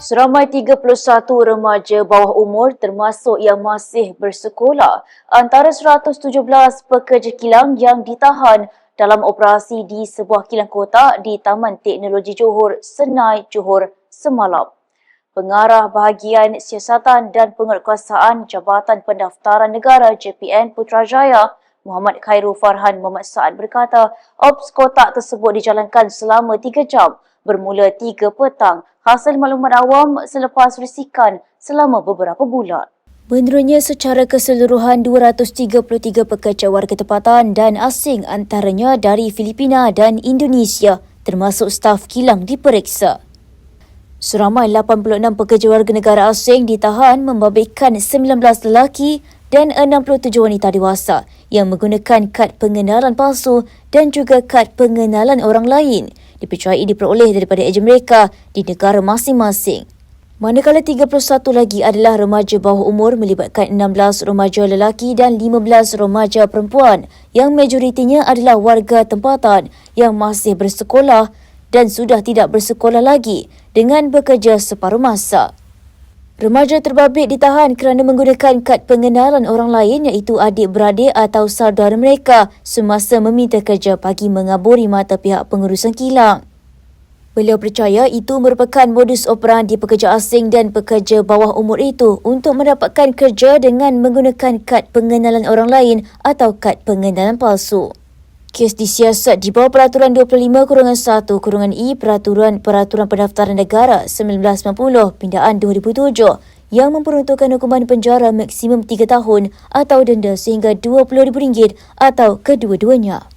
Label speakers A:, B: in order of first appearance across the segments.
A: Seramai 31 remaja bawah umur termasuk yang masih bersekolah antara 117 pekerja kilang yang ditahan dalam operasi di sebuah kilang kotak di Taman Teknologi Johor, Senai, Johor semalam. Pengarah Bahagian Siasatan dan Penguatkuasaan Jabatan Pendaftaran Negara JPN Putrajaya, Muhammad Khairul Farhan Muhammad Saad berkata, ops kotak tersebut dijalankan selama 3 jam bermula 3 petang hasil maklumat awam selepas risikan selama beberapa bulan. Menurutnya secara keseluruhan 233 pekerja warga tempatan dan asing antaranya dari Filipina dan Indonesia termasuk staf kilang diperiksa. Seramai 86 pekerja warga negara asing ditahan membabitkan 19 lelaki dan 67 wanita dewasa yang menggunakan kad pengenalan palsu dan juga kad pengenalan orang lain dipercayai diperoleh daripada ejen mereka di negara masing-masing. Manakala 31 lagi adalah remaja bawah umur melibatkan 16 remaja lelaki dan 15 remaja perempuan yang majoritinya adalah warga tempatan yang masih bersekolah dan sudah tidak bersekolah lagi dengan bekerja separuh masa. Remaja terbabit ditahan kerana menggunakan kad pengenalan orang lain iaitu adik-beradik atau saudara mereka semasa meminta kerja bagi mengaburi mata pihak pengurusan kilang. Beliau percaya itu merupakan modus operandi pekerja asing dan pekerja bawah umur itu untuk mendapatkan kerja dengan menggunakan kad pengenalan orang lain atau kad pengenalan palsu. Kes disiasat di bawah Peraturan 25 Kurungan 1 Kurungan I Peraturan Peraturan Pendaftaran Negara 1990 Pindaan 2007 yang memperuntukkan hukuman penjara maksimum 3 tahun atau denda sehingga RM20,000 atau kedua-duanya.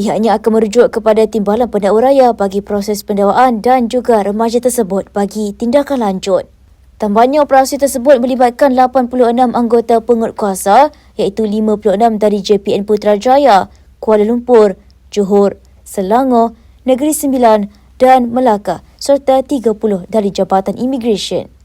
A: Pihaknya akan merujuk kepada Timbalan Pendakwa Raya bagi proses pendakwaan dan juga remaja tersebut bagi tindakan lanjut. Tambahnya operasi tersebut melibatkan 86 anggota penguatkuasa iaitu 56 dari JPN Putrajaya, Kuala Lumpur, Johor, Selangor, Negeri Sembilan dan Melaka serta 30 dari Jabatan Imigresen.